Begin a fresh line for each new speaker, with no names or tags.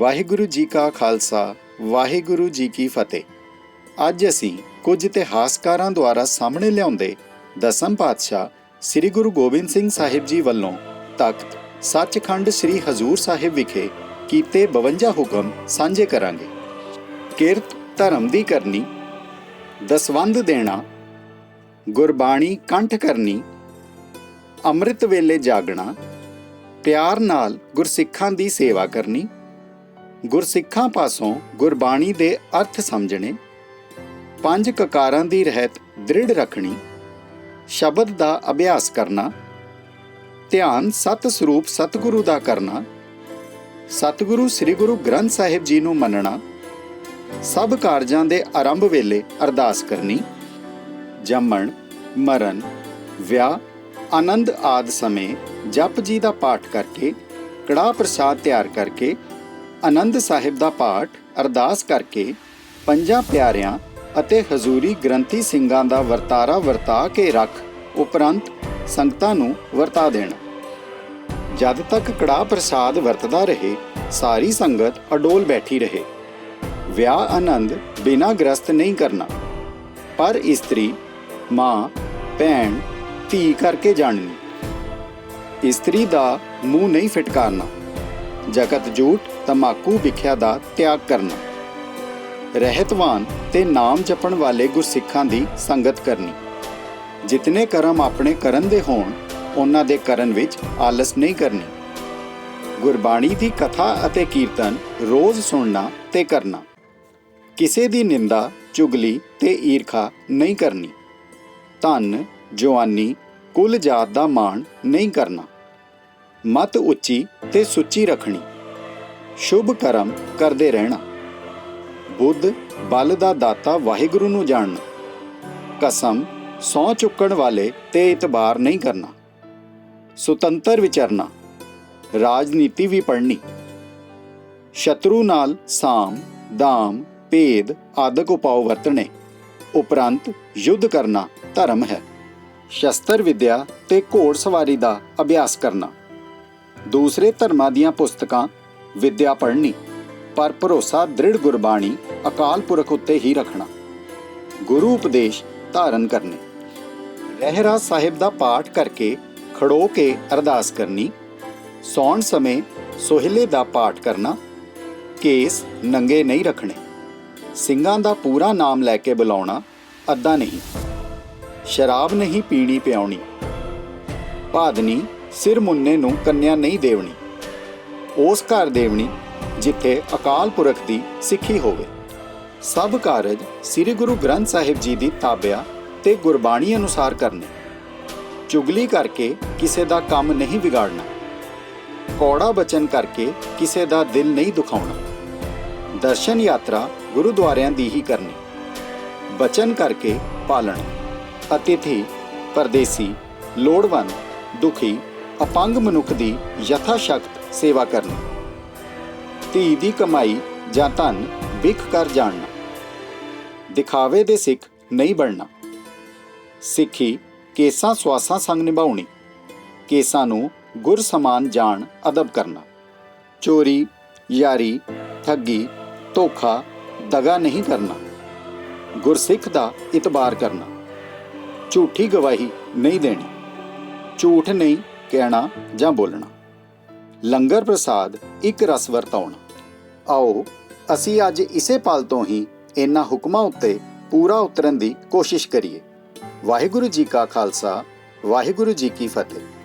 ਵਾਹਿਗੁਰੂ ਜੀ ਕਾ ਖਾਲਸਾ, ਵਾਹਿਗੁਰੂ ਜੀ ਕੀ ਫਤਿਹ। ਅੱਜ ਅਸੀਂ ਕੁਝ ਇਤਿਹਾਸਕਾਰਾਂ ਦੁਆਰਾ ਸਾਹਮਣੇ ਲਿਆਉਂਦੇ ਦਸਮ ਪਾਤਸ਼ਾਹ ਸ੍ਰੀ ਗੁਰੂ ਗੋਬਿੰਦ ਸਿੰਘ ਸਾਹਿਬ ਜੀ ਵੱਲੋਂ ਤਖਤ ਸੱਚਖੰਡ ਸ੍ਰੀ ਹਜ਼ੂਰ ਸਾਹਿਬ ਵਿਖੇ ਕੀਤੇ 52 ਹੁਕਮ ਸਾਂਝੇ ਕਰਾਂਗੇ। ਕਿਰਤ ਧਰਮ ਦੀ ਕਰਨੀ, ਦਸਵੰਧ ਦੇਣਾ, ਗੁਰਬਾਣੀ ਕੰਠ ਕਰਨੀ, ਅੰਮ੍ਰਿਤ ਵੇਲੇ ਜਾਗਣਾ, ਪਿਆਰ ਨਾਲ ਗੁਰਸਿੱਖਾਂ ਦੀ ਸੇਵਾ ਕਰਨੀ ਗੁਰਸਿੱਖਾਂ ਪਾਸੋਂ ਗੁਰਬਾਣੀ ਦੇ ਅਰਥ ਸਮਝਣੇ, ਪੰਜ ਕਕਾਰਾਂ ਦੀ ਰਹਿਤ ਦ੍ਰਿੜ ਰੱਖਣੀ, ਸ਼ਬਦ ਦਾ ਅਭਿਆਸ ਕਰਨਾ, ਧਿਆਨ ਸਤ ਸਰੂਪ ਸਤਿਗੁਰੂ ਦਾ ਕਰਨਾ, ਸਤਿਗੁਰੂ ਸ੍ਰੀ ਗੁਰੂ ਗ੍ਰੰਥ ਸਾਹਿਬ ਜੀ ਨੂੰ ਮੰਨਣਾ, ਸਭ ਕਾਰਜਾਂ ਦੇ ਆਰੰਭ ਵੇਲੇ ਅਰਦਾਸ ਕਰਨੀ, ਜੰਮਣ, ਮਰਨ, ਵਿਆਹ, ਆਨੰਦ ਆਦ ਸਮੇਂ ਜਪ ਜੀ ਦਾ ਪਾਠ ਕਰਕੇ ਕੜਾ ਪ੍ਰਸਾਦ ਤਿਆਰ ਕਰਕੇ ਆਨੰਦ ਸਾਹਿਬ ਦਾ ਪਾਠ ਅਰਦਾਸ ਕਰਕੇ ਪੰਜਾਂ ਪਿਆਰਿਆਂ ਅਤੇ ਹਜ਼ੂਰੀ ਗ੍ਰੰਥੀ ਸਿੰਘਾਂ ਦਾ ਵਰਤਾਰਾ ਵਰਤਾ ਕੇ ਰੱਖ, ਉਪਰੰਤ ਸੰਗਤਾਂ ਨੂੰ ਵਰਤਾ ਦੇਣਾ। ਜਦ ਤੱਕ ਕੜਾ ਪ੍ਰਸਾਦ ਵਰਤਦਾ ਰਹੇ, ਸਾਰੀ ਸੰਗਤ ਅਡੋਲ ਬੈਠੀ ਰਹੇ। ਵਿਆਹ ਆਨੰਦ ਬਿਨਾਂ ਗ੍ਰਸਤ ਨਹੀਂ ਕਰਨਾ। ਪਰ ਇਸਤਰੀ, ਮਾਂ, ਭੈਣ, ਧੀ ਕਰਕੇ ਜਾਣਨੀ। ਇਸਤਰੀ ਦਾ ਮੂੰਹ ਨਹੀਂ ਫਟਕਾਰਨਾ। ਜਗਤ ਝੂਠ ਤਮਾਕੂ ਵਿਖਿਆ ਦਾ ਤਿਆਗ ਕਰਨਾ। ਰਹਿਤਵਾਨ ਤੇ ਨਾਮ ਜਪਣ ਵਾਲੇ ਗੁਰਸਿੱਖਾਂ ਦੀ ਸੰਗਤ ਕਰਨੀ। ਜਿਤਨੇ ਕਰਮ ਆਪਣੇ ਕਰਨ ਦੇ ਹੋਣ, ਉਹਨਾਂ ਦੇ ਕਰਨ ਵਿੱਚ ਆਲਸ ਨਹੀਂ ਕਰਨੀ। ਗੁਰਬਾਣੀ ਦੀ ਕਥਾ ਅਤੇ ਕੀਰਤਨ ਰੋਜ਼ ਸੁਣਨਾ ਤੇ ਕਰਨਾ। ਕਿਸੇ ਦੀ ਨਿੰਦਾ, ਚੁਗਲੀ ਤੇ ਈਰਖਾ ਨਹੀਂ ਕਰਨੀ। ਧਨ, ਜਵਾਨੀ, ਕੁੱਲ ਜਾਤ ਦਾ ਮਾਣ ਨਹੀਂ ਕਰਨਾ। ਮਤ ਉੱਚੀ ਤੇ ਸੁੱਚੀ ਰੱਖਣੀ। ਸ਼ੁਭ ਕਰਮ ਕਰਦੇ ਰਹਿਣਾ। ਬੁੱਧ ਬਲ ਦਾ ਦਾਤਾ ਵਾਹਿਗੁਰੂ ਨੂੰ ਜਾਣਨਾ। ਕਸਮ ਸੌ ਚੁੱਕਣ ਵਾਲੇ ਤੇ ਇਤਬਾਰ ਨਹੀਂ ਕਰਨਾ। ਸੁਤੰਤਰ ਵਿਚਰਨਾ। ਰਾਜਨੀਤੀ ਵੀ ਪੜ੍ਹਨੀ। ਸ਼ਤਰੂ ਨਾਲ ਸਾਮ, ਦਾਮ, ਭੇਦ ਆਦਿਕ ਉਪਾਅ ਵਰਤਣੇ। ਉਪਰੰਤ ਯੁੱਧ ਕਰਨਾ ਧਰਮ ਹੈ। ਸ਼ਸਤਰ ਵਿਦਿਆ ਤੇ ਘੋੜ ਸਵਾਰੀ ਦਾ ਅਭਿਆਸ ਕਰਨਾ। ਦੂਸਰੇ ਧਰਮਾਂ ਦੀਆਂ ਪੁਸਤਕਾਂ ਵਿੱਦਿਆ ਪੜ੍ਹਨੀ, ਪਰ ਭਰੋਸਾ ਦ੍ਰਿੜ ਗੁਰਬਾਣੀ ਅਕਾਲ ਪੁਰਖ ਉੱਤੇ ਹੀ ਰੱਖਣਾ। ਗੁਰੂ ਉਪਦੇਸ਼ ਧਾਰਨ ਕਰਨੇ। ਰਹਿਰਾ ਸਾਹਿਬ ਦਾ ਪਾਠ ਕਰਕੇ ਖੜੋ ਕੇ ਅਰਦਾਸ ਕਰਨੀ। ਸੌਣ ਸਮੇਂ ਸੋਹਿਲੇ ਦਾ ਪਾਠ ਕਰਨਾ। ਕੇਸ ਨੰਗੇ ਨਹੀਂ ਰੱਖਣੇ। ਸਿੰਘਾਂ ਦਾ ਪੂਰਾ ਨਾਮ ਲੈ ਕੇ ਬੁਲਾਉਣਾ ਅੱਧਾ ਨਹੀਂ। ਸ਼ਰਾਬ ਨਹੀਂ ਪੀਣੀ ਪਿਆਉਣੀ। ਭਾਦਨੀ ਸਿਰ ਮੁੰਨੇ ਨੂੰ ਕੰਨਿਆ ਨਹੀਂ ਦੇਵਣੀ। ਉਸ ਘਰ ਦੇਵਣੀ ਜਿੱਥੇ ਅਕਾਲ ਪੁਰਖ ਦੀ ਸਿੱਖੀ ਹੋਵੇ। ਸਭ ਕਾਰਜ ਸ੍ਰੀ ਗੁਰੂ ਗ੍ਰੰਥ ਸਾਹਿਬ ਜੀ ਦੀ ਤਾਬਿਆ ਤੇ ਗੁਰਬਾਣੀ ਅਨੁਸਾਰ ਕਰਨੇ। ਚੁਗਲੀ ਕਰਕੇ ਕਿਸੇ ਦਾ ਕੰਮ ਨਹੀਂ ਵਿਗਾੜਨਾ। ਕੌੜਾ ਬਚਨ ਕਰਕੇ ਕਿਸੇ ਦਾ ਦਿਲ ਨਹੀਂ ਦੁਖਾਉਣਾ। ਦਰਸ਼ਨ ਯਾਤਰਾ ਗੁਰਦੁਆਰਿਆਂ ਦੀ ਹੀ ਕਰਨੀ। ਬਚਨ ਕਰਕੇ ਪਾਲਣਾ। ਅਤਿਥੀ, ਪਰਦੇਸੀ, ਲੋੜਵੰਦ, ਦੁਖੀ, ਅਪੰਗ ਮਨੁੱਖ ਦੀ ਯਥਾ ਸ਼ਕਤ ਸੇਵਾ ਕਰਨੀ। ਧੀ ਦੀ ਕਮਾਈ ਜਾਂ ਧਨ ਵਿਖ ਕਰ ਜਾਣਨਾ। ਦਿਖਾਵੇ ਦੇ ਸਿੱਖ ਨਹੀਂ ਬਣਨਾ। ਸਿੱਖੀ ਕੇਸਾਂ ਸਵਾਸਾਂ ਸੰਗ ਨਿਭਾਉਣੀ। ਕੇਸਾਂ ਨੂੰ ਗੁਰ ਸਮਾਨ ਜਾਣ ਅਦਬ ਕਰਨਾ। ਚੋਰੀ, ਯਾਰੀ, ਠੱਗੀ, ਧੋਖਾ, ਦਗਾ ਨਹੀਂ ਕਰਨਾ। ਗੁਰਸਿੱਖ ਦਾ ਇਤਬਾਰ ਕਰਨਾ। ਝੂਠੀ ਗਵਾਹੀ ਨਹੀਂ ਦੇਣੀ। ਝੂਠ ਨਹੀਂ ਕਹਿਣਾ ਜਾਂ ਬੋਲਣਾ। ਲੰਗਰ ਪ੍ਰਸਾਦ ਇੱਕ ਰਸ ਵਰਤਾਉਣਾ। ਆਓ, ਅਸੀਂ ਅੱਜ ਇਸੇ ਪਲ ਤੋਂ ਹੀ ਇਹਨਾਂ ਹੁਕਮਾਂ ਉੱਤੇ ਪੂਰਾ ਉਤਰਨ ਦੀ ਕੋਸ਼ਿਸ਼ ਕਰੀਏ। ਵਾਹਿਗੁਰੂ ਜੀ ਕਾ ਖਾਲਸਾ, ਵਾਹਿਗੁਰੂ ਜੀ ਕੀ ਫਤਿਹ।